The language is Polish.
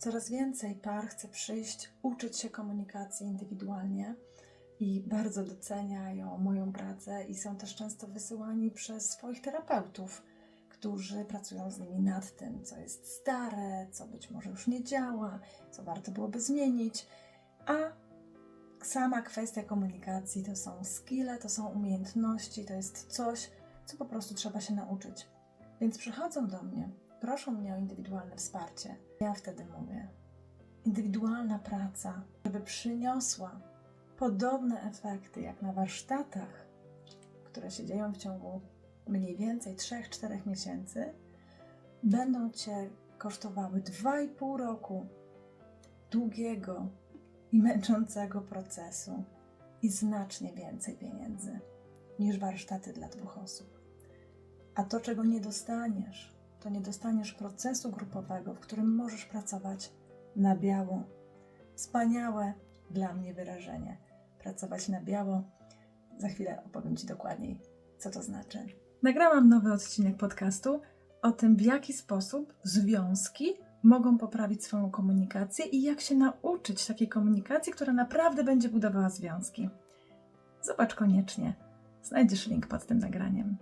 Coraz więcej par chce przyjść, uczyć się komunikacji indywidualnie i bardzo doceniają moją pracę i są też często wysyłani przez swoich terapeutów, którzy pracują z nimi nad tym, co jest stare, co być może już nie działa, co warto byłoby zmienić. A sama kwestia komunikacji to są skille, to są umiejętności, to jest coś, co po prostu trzeba się nauczyć. Więc przychodzą do mnie, proszą mnie o indywidualne wsparcie. Ja wtedy mówię: indywidualna praca, żeby przyniosła podobne efekty jak na warsztatach, które się dzieją w ciągu mniej więcej 3-4 miesięcy, będą Cię kosztowały 2,5 roku długiego i męczącego procesu i znacznie więcej pieniędzy niż warsztaty dla dwóch osób. A to, czego nie dostaniesz, to nie dostaniesz procesu grupowego, w którym możesz pracować na biało. Wspaniałe dla mnie wyrażenie. Pracować na biało. Za chwilę opowiem Ci dokładniej, co to znaczy. Nagrałam nowy odcinek podcastu o tym, w jaki sposób związki mogą poprawić swoją komunikację i jak się nauczyć takiej komunikacji, która naprawdę będzie budowała związki. Zobacz koniecznie. Znajdziesz link pod tym nagraniem.